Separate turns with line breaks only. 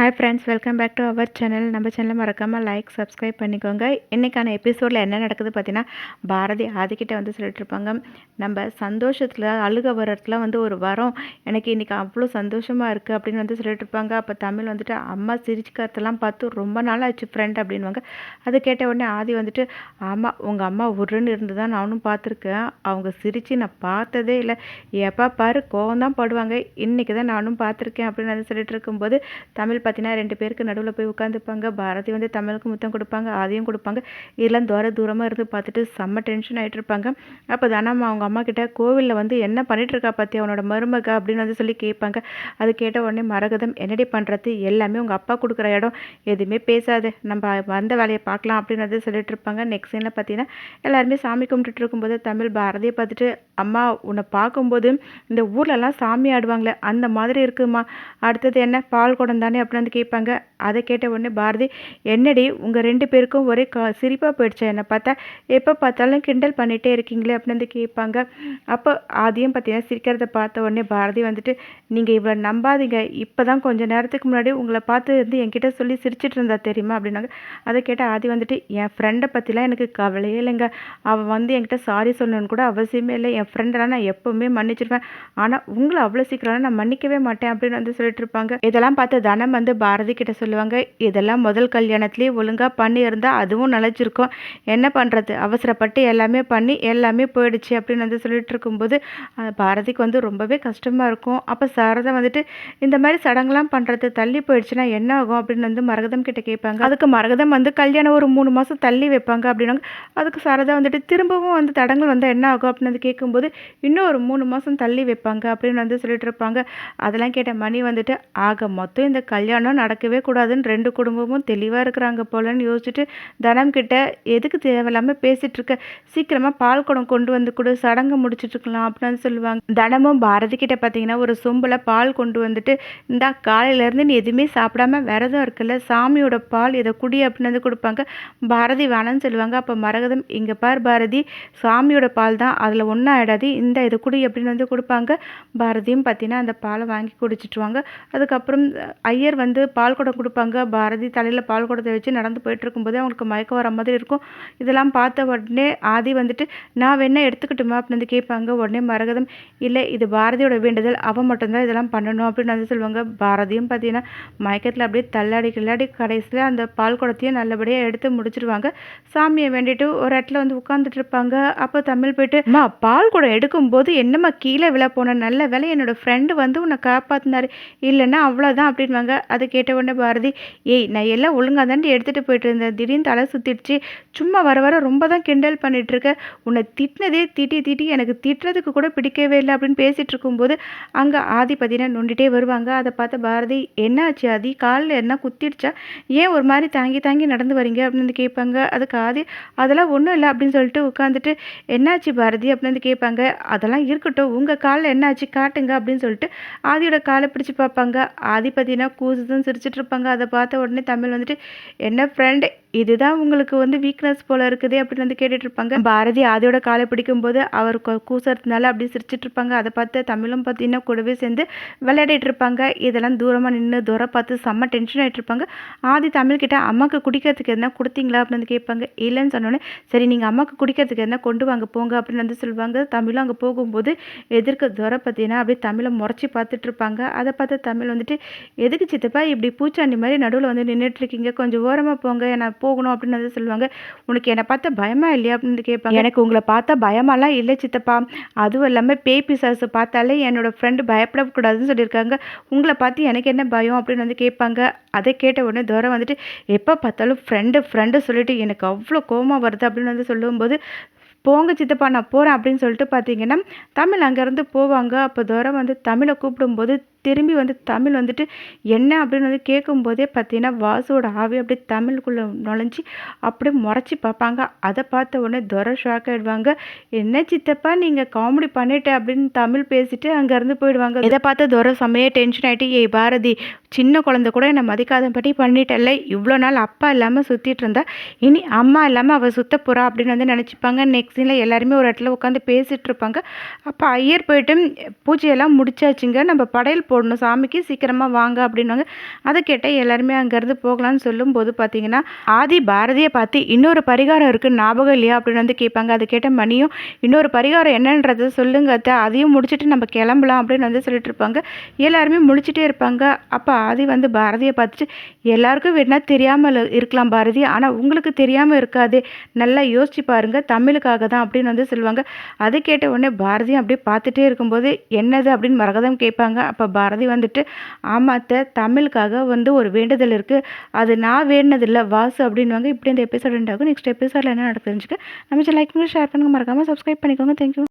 Hi friends welcome back to our channel நம்ம சேனலை மறக்காமல் லைக் சப்ஸ்கிரைப் பண்ணிக்கோங்க. இன்றைக்கான எபிசோடில் என்ன நடக்குது பார்த்தீங்கன்னா பாரதி ஆதிக்கிட்ட வந்து சொல்லிட்டு இருப்பாங்க. நம்ம சந்தோஷத்தில் அழுக வரத்துல வந்து ஒரு வரம். எனக்கு இன்றைக்கி அவ்வளோ சந்தோஷமாக இருக்குது அப்படின்னு வந்து சொல்லிட்டு இருப்பாங்க. அப்போ தமிழ் வந்துட்டு அம்மா சிரிச்சுக்கிறதெல்லாம் பார்த்து ரொம்ப நாள் ஆச்சு ஃப்ரெண்ட் அப்படின்வாங்க அது கேட்ட உடனே ஆதி வந்துட்டு ஆமாம் உங்கள் அம்மா உருன்னு இருந்து தான் நானும் பார்த்துருக்கேன். அவங்க சிரித்து நான் பார்த்ததே இல்லை. எப்போ பாரு கோவம் தான் படுவாங்க. இன்றைக்கி தான் நானும் பார்த்துருக்கேன் அப்படின்னு வந்து சொல்லிட்டு இருக்கும்போது தமிழ் பார்த்தீங்கன்னா ரெண்டு பேருக்கு நடுவில் போய் உட்காந்துப்பாங்க பாரதி வந்து தமிழுக்கு முத்தம் கொடுப்பாங்க ஆதியும் கொடுப்பாங்க. இதெல்லாம் தூர தூரமாக இருந்து பார்த்துட்டு செம்ம டென்ஷன் ஆகிட்டு இருப்பாங்க. அப்போ தானம்மா அவங்க அம்மா கிட்ட கோவிலில் வந்து என்ன பண்ணிட்டு இருக்கா பற்றி அவனோட மருமக அப்படின்னு வந்து சொல்லி கேட்பாங்க. அது கேட்ட உடனே மரகதம் என்னடி பண்ணுறது எல்லாமே உங்கள் அப்பா கொடுக்குற இடம். எதுவுமே பேசாது நம்ம வந்த வேலையை பார்க்கலாம் அப்படின்னு வந்து சொல்லிட்டு இருப்பாங்க. நெக்ஸ்ட் சீனில் பார்த்தீங்கன்னா எல்லாருமே சாமி கும்பிட்டுட்டு இருக்கும்போது தமிழ் பாரதியை பார்த்துட்டு அம்மா உன்னை பார்க்கும்போது இந்த ஊர்லலாம் சாமி ஆடுவாங்களே அந்த மாதிரி இருக்குமா? அடுத்தது என்ன? பால் குடம் தானே அப்படின்னு வந்து கேட்பாங்க. அதை கேட்ட உடனே பாரதி என்னடி உங்கள் ரெண்டு பேருக்கும் ஒரே கா சிரிப்பாக போயிடுச்சு? என்னை பார்த்தா எப்போ பார்த்தாலும் கிண்டல் பண்ணிகிட்டே இருக்கீங்களே? அப்படின்னு வந்து கேட்பாங்க. அப்போ ஆதியும் பார்த்தீங்கன்னா சிரிக்கிறத பார்த்த உடனே பாரதி வந்துட்டு நீங்கள் இவ்வளோ நம்பாதீங்க. இப்போ தான் கொஞ்சம் நேரத்துக்கு முன்னாடி உங்களை பார்த்து வந்து என்கிட்ட சொல்லி சிரிச்சிட்டு இருந்தா தெரியுமா? அப்படின்னாங்க. அதை கேட்ட ஆதி வந்துட்டு என் ஃப்ரெண்டை பற்றிலாம் எனக்கு கவலையே இல்லைங்க. அவள் வந்து என்கிட்ட சாரி சொல்லணும்னு கூட அவசியமே இல்லை. என் ஃப்ரெண்டெல்லாம் நான் எப்போவுமே மன்னிச்சிருவேன். ஆனால் உங்களை அவ்வளோ சீக்கிரம் நான் மன்னிக்கவே மாட்டேன். அப்படின்னு வந்து சொல்லிட்டு இருப்பாங்க. இதெல்லாம் பார்த்து தனம் வந்து பாரதி கிட்ட சொல்லுவாங்க இதெல்லாம் முதல் கல்யாணத்துலேயே ஒழுங்காக பண்ணியிருந்தா அதுவும் நிலச்சிருக்கும். என்ன பண்ணுறது அவசரப்பட்டு எல்லாமே பண்ணி எல்லாமே போயிடுச்சு அப்படின்னு வந்து சொல்லிட்டு இருக்கும்போது பாரதிக்கு வந்து ரொம்பவே கஷ்டமாக இருக்கும். அப்போ சாரதா வந்துட்டு இந்த மாதிரி சடங்குலாம் பண்ணுறது தள்ளி போயிடுச்சுன்னா என்ன ஆகும்? அப்படின்னு வந்து மரகதம் கிட்ட கேட்பாங்க. அதுக்கு மரகதம் வந்து கல்யாணம் ஒரு மூணு மாதம் தள்ளி வைப்பாங்க அப்படின்னாங்க. அதுக்கு சாரதா வந்துட்டு திரும்பவும் வந்து தடங்கள் வந்தால் என்ன ஆகும் அப்படின்னு வந்து கேட்கும்போது இன்னும் ஒரு மூணு மாதம் தள்ளி வைப்பாங்க அப்படின்னு வந்து சொல்லிட்டு இருப்பாங்க. அதெல்லாம் கேட்ட மணி வந்துட்டு ஆக மொத்தம் இந்த கல்யாணம் நடக்கவே கூடாதுன்னு ரெண்டு குடும்பமும் தெளிவாக இருக்கிறாங்க போலன்னு யோசிச்சுட்டு தனம் கிட்ட எதுக்கு தேவையில்லாமல் பேசிகிட்ருக்க சீக்கிரமாக பால் குடம் கொண்டு வந்து கொடு சடங்கு முடிச்சிட்டு இருக்கலாம் அப்படின்னு சொல்லுவாங்க. தனமும் பாரதி கிட்ட பார்த்தீங்கன்னா ஒரு சொம்பில் பால் கொண்டு வந்துட்டு இந்தா காலையிலேருந்து நீ எதுவுமே சாப்பிடாம விரதம் இருக்குல்ல சாமியோட பால் இதை குடி அப்படின்னு வந்து கொடுப்பாங்க. பாரதி வேணாம்னு சொல்லுவாங்க. அப்போ மரகதம் இங்கே பார் பாரதி சாமியோட பால் தான் அதில் ஒன்றும் ஆகிடாது இந்த இதை குடி அப்படின்னு வந்து கொடுப்பாங்க. பாரதியும் பார்த்தீங்கன்னா அந்த பாலை வாங்கி குடிச்சிட்டுவாங்க அதுக்கப்புறம் ஐயர் வந்து பால் குடம் கொடுப்பாங்க. பாரதி தலையில் பால் குடத்தை வச்சு நடந்து போயிட்டுருக்கும்போது அவங்களுக்கு மயக்கம் வர மாதிரி இருக்கும். இதெல்லாம் பார்த்த உடனே ஆதி வந்துட்டு நான் வேணா எடுத்துக்கிட்டுமா? அப்படின்னு வந்து கேட்பாங்க. உடனே மரகதம் இல்லை இது பாரதியோட வேண்டுதல். அவன் மட்டும்தான் இதெல்லாம் பண்ணணும். அப்படின்னு வந்து சொல்லுவாங்க. பாரதியும் பார்த்தீங்கன்னா மயக்கத்தில் அப்படியே தள்ளாடி கிள்ளாடி கடைசியில் அந்த பால் குடத்தையும் நல்லபடியாக எடுத்து முடிச்சிருவாங்க. சாமியை வேண்டிட்டு ஒரு இடத்துல வந்து உட்காந்துட்டு இருப்பாங்க அப்போ தமிழ் போயிட்டு அம்மா பால் குடம் எடுக்கும்போது என்னம்மா கீழே விழ போன? நல்ல வேலை என்னோடய ஃப்ரெண்டு வந்து உன்னை காப்பாற்றினார் இல்லைன்னா அவ்வளோதான் அப்படின்வாங்க அதை கேட்ட உடனே பாரதி ஏய் நான் எல்லாம் ஒழுங்காக தாண்டி எடுத்துகிட்டு போயிட்டு இருந்தேன். திடீர்னு தலை சுற்றிடுச்சு சும்மா வர வர ரொம்ப தான் கிண்டல் பண்ணிகிட்ருக்கேன் உன்னை திட்டினதே திட்டி திட்டி எனக்கு திட்டுறதுக்கு கூட பிடிக்கவே இல்லை அப்படின்னு பேசிகிட்டு இருக்கும்போது அங்கே ஆதி பார்த்தீங்கன்னா நொண்டிட்டே வருவாங்க. அதை பார்த்த பாரதி என்னாச்சு ஆதி? காலில் என்ன குத்திடுச்சா? ஏன் ஒரு மாதிரி தாங்கி தாங்கி நடந்து வரீங்க? அப்படின்னு வந்து கேட்பாங்க. அதுக்கு ஆதி அதெல்லாம் ஒன்றும் இல்லை அப்படின்னு சொல்லிட்டு உட்காந்துட்டு என்னாச்சு பாரதி? அப்படின்னு வந்து கேட்பாங்க. அதெல்லாம் இருக்கட்டும். உங்கள் காலில் என்னாச்சு? காட்டுங்க அப்படின்னு சொல்லிட்டு ஆதியோட காலை பிடிச்சி பார்ப்பாங்க. ஆதி பார்த்தீங்கன்னா கூசுதுன்னு சிரிச்சிட்டு இருப்பாங்க அதை பார்த்த உடனே தமிழ் வந்துட்டு என்ன ஃப்ரெண்டு இதுதான் உங்களுக்கு வந்து வீக்னஸ் போல இருக்குது அப்படின்னு வந்து கேட்டுட்டு இருப்பாங்க. பாரதி ஆதியோட காலை பிடிக்கும்போது அவர் கூசுறதுனால கூசறதுனால அப்படி சிரிச்சிட்டு இருப்பாங்க. அதை பார்த்து தமிழும் பார்த்தீங்கன்னா கூடவே சேர்ந்து விளையாடிட்டு இருப்பாங்க. இதெல்லாம் தூரமாக நின்று தூரம் பார்த்து செம்ம டென்ஷன் ஆகிட்டு இருப்பாங்க. ஆதி தமிழ் கிட்ட அம்மாவுக்கு குடிக்கிறதுக்கு எதுனா கொடுத்தீங்களா அப்படின்னு வந்து கேட்பாங்க. இல்லைன்னு சொன்னோன்னே சரி நீங்கள் அம்மாவுக்கு குடிக்கிறதுக்கு எதுனா கொண்டு வாங்க போங்க அப்படின்னு வந்து சொல்லுவாங்க தமிழும் அங்கே போகும்போது எதிர்க்க தூரம் பார்த்தீங்கன்னா அப்படியே தமிழை முறைச்சி பார்த்துட்டு இருப்பாங்க. அதை பார்த்து தமிழ் வந்துட்டு எதுக்கு சித்தப்பா இப்படி பூச்சாண்டி மாதிரி நடுவில் வந்து நின்றுட்டு இருக்கீங்க. கொஞ்சம் ஓரமாக போங்க. நான் போகணும் அப்படின்னு வந்து சொல்லுவாங்க. உனக்கு என்னை பார்த்தா பயமா இல்லையா அப்படின்னு கேட்பாங்க. எனக்கு உங்களை பார்த்தா பயமாலாம் இல்லை சித்தப்பா. அதுவும் இல்லாமல் பேய் பிசாசு பார்த்தாலே என்னோட ஃப்ரெண்டு பயப்படக்கூடாதுன்னு சொல்லியிருக்காங்க. உங்களை பார்த்து எனக்கு என்ன பயம் அப்படின்னு வந்து கேட்பாங்க. அதை கேட்ட உடனே தூரம் வந்துட்டு எப்போ பார்த்தாலும் ஃப்ரெண்டு ஃப்ரெண்டு சொல்லிட்டு எனக்கு அவ்வளோ கோவமா வருது அப்படின்னு வந்து சொல்லும்போது போங்க சித்தப்பா நான் போகிறேன் அப்படின்னு சொல்லிட்டு பார்த்தீங்கன்னா தமிழ் அங்கேருந்து போவாங்க. அப்போ தூரம் வந்து தமிழை கூப்பிடும்போது திரும்பி வந்து தமிழ் வந்துட்டு என்ன அப்படின்னு வந்து கேட்கும்போதே பார்த்தீங்கன்னா வாசுவோட ஆவி அப்படியே தமிழுக்குள்ளே நுழைஞ்சி அப்படியே முறைச்சி பார்ப்பாங்க. அதை பார்த்த உடனே துரை ஷாக் ஆகிடுவாங்க என்ன சித்தப்பா நீங்கள் காமெடி பண்ணிட்ட அப்படின்னு தமிழ் பேசிட்டு அங்கேருந்து போயிடுவாங்க. இதை பார்த்து துரை செம்மையே டென்ஷன் ஆகிட்டு ஏய் பாரதி சின்ன குழந்தை கூட என்னை மதிக்காதபடி பண்ணிட்டல்ல. இவ்வளோ நாள் அப்பா இல்லாமல் சுற்றிட்டு இருந்தா இனி அம்மா இல்லாமல் அவள் சுத்த போகிறா அப்படின்னு வந்து நினச்சிப்பாங்க. நெக்ஸ்ட் சீனில் எல்லாருமே ஒரு இடத்துல உட்காந்து பேசிகிட்ருப்பாங்க இருப்பாங்க. அப்போ ஐயர் போயிட்டு பூஜையெல்லாம் முடிச்சாச்சுங்க. நம்ம படையல் போடணும். சாமிக்கு சீக்கிரமாக வாங்க அப்படின்வாங்க அதை கேட்டால் எல்லாருமே அங்கேருந்து போகலான்னு சொல்லும்போது பார்த்தீங்கன்னா ஆதி பாரதியை பார்த்து இன்னொரு பரிகாரம் இருக்குது ஞாபகம் இல்லையா? அப்படின்னு வந்து கேட்பாங்க. அதை கேட்ட மணியும் இன்னொரு பரிகாரம் என்னன்றதை சொல்லுங்க அத்தை. அதையும் முடிச்சுட்டு நம்ம கிளம்பலாம் அப்படின்னு வந்து சொல்லிட்டு இருப்பாங்க. எல்லாருமே முடிச்சுட்டே இருப்பாங்க. அப்போ ஆதி வந்து பாரதியை பார்த்துட்டு எல்லாருக்கும் வேணா தெரியாமல் இருக்கலாம் பாரதி. ஆனால் உங்களுக்கு தெரியாமல் இருக்காது. நல்லா யோசிச்சு பாருங்க. தமிழுக்காக தான் அப்படின்னு வந்து சொல்லுவாங்க. அது கேட்ட உடனே பாரதியும் அப்படியே பார்த்துட்டே இருக்கும்போது என்னது? அப்படின்னு மரகதம் கேட்பாங்க. அப்போ பாரதி வந்துட்டு ஆமாத்த தமிழுக்காக வந்து ஒரு வேண்டுதல் இருக்குது அது நான் வேண்டினதில்லை வாசு அப்படின்வாங்க இப்படி இந்த எபிசோட் நெக்ஸ்ட் எபிசோடில் என்ன நடக்குதுன்னு தெரிஞ்சுக்க நம்ம லைக் பண்ணி ஷேர் பண்ணுங்கள் மறக்காமல் சப்ஸ்கிரைப் பண்ணிக்கோங்க. தேங்க்யூ